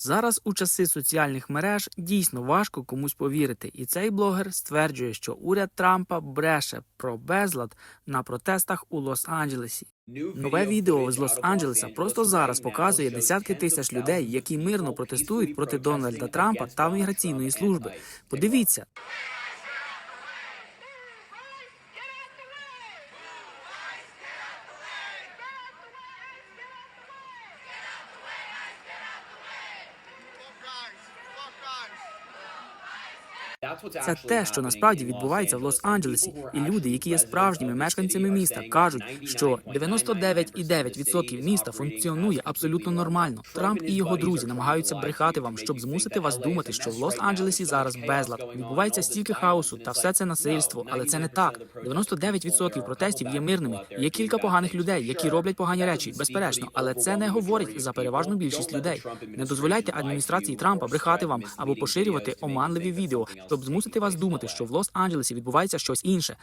Зараз у часи соціальних мереж дійсно важко комусь повірити, і цей блогер стверджує, що уряд Трампа бреше про безлад на протестах у Лос-Анджелесі. Нове відео з Лос-Анджелеса просто зараз показує десятки тисяч людей, які мирно протестують проти Дональда Трампа та міграційної служби. Подивіться, Це те, що насправді відбувається в Лос-Анджелесі, і люди, які є справжніми мешканцями міста, кажуть, що 99,9% міста функціонує абсолютно нормально. Трамп і його друзі намагаються брехати вам, щоб змусити вас думати, що в Лос-Анджелесі зараз безлад. Відбувається стільки хаосу та все це насильство, але це не так. 99% протестів є мирними. Є кілька поганих людей, які роблять погані речі, безперечно, але це не говорить за переважну більшість людей. Не дозволяйте адміністрації Трампа брехати вам або поширювати оманливі відео, щоб змусити вас думати, що в Лос-Анджелесі відбувається щось інше.